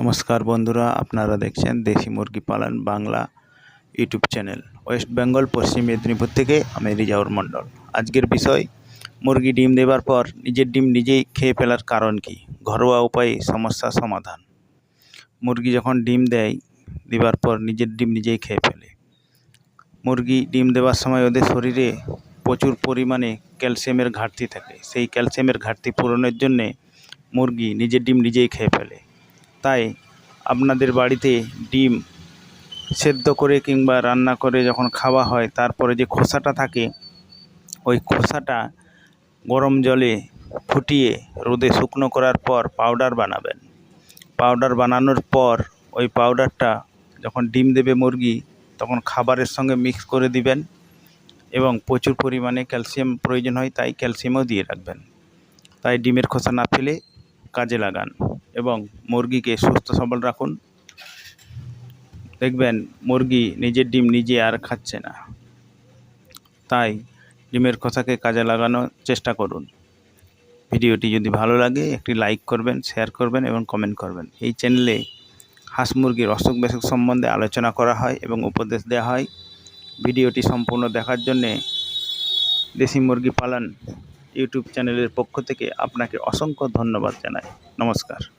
নমস্কার বন্ধুরা, আপনারা দেখছেন দেশি মুরগি পালন Bangla YouTube channel. West Bengal, পশ্চিম মেদিনীপুর থেকে আমি রিজাউর মণ্ডল। আজকের বিষয়, মুরগি ডিম দেবার পর নিজের ডিম নিজেই খেয়ে ফেলার কারণ কি? ঘরোয়া উপায়ে সমস্যা সমাধান। মুরগি যখন ডিম দেয়, দেবার পর নিজের ডিম নিজেই খেয়ে ফেলে। মুরগি ডিম দেওয়ার সময় ওদের শরীরে প্রচুর পরিমাণে ক্যালসিয়ামের ঘাটতি থাকে। সেই ক্যালসিয়ামের ঘাটতি পূরণের জন্যে মুরগি নিজের ডিম নিজেই খেয়ে ফেলে। তাই আপনাদের বাড়িতে ডিম সেদ্ধ করে কিংবা রান্না করে যখন খাওয়া হয়, তারপরে যে খোসাটা থাকে, ওই খোসাটা গরম জলে ফুটিয়ে রোদে শুকনো করার পর পাউডার বানাবেন। পাউডার বানানোর পর ওই পাউডারটা যখন ডিম দেবে মুরগি, তখন খাবারের সঙ্গে মিক্স করে দিবেন এবং প্রচুর পরিমাণে ক্যালসিয়াম প্রয়োজন হয়, তাই ক্যালসিয়ামও দিয়ে রাখবেন। তাই ডিমের খোসা না ফেলে কাজে লাগান। এবং মুরগিকে সুস্থ সবল রাখুন। দেখবেন মুরগি নিজের ডিম নিজে আর খাচ্ছে না। তাই ডিমের খোসাকে কাজে লাগানোর চেষ্টা করুন। ভিডিওটি যদি ভালো লাগে, একটি লাইক করবেন, শেয়ার করবেন এবং কমেন্ট করবেন। এই চ্যানেলে হাঁস মুরগির অসুখ বিসুখ সম্বন্ধে আলোচনা করা হয় এবং উপদেশ দেওয়া হয়। ভিডিওটি সম্পূর্ণ দেখার জন্যে দেশি মুরগি পালন ইউটিউব চ্যানেলের পক্ষ থেকে আপনাকে অসংখ্য ধন্যবাদ জানাই। নমস্কার।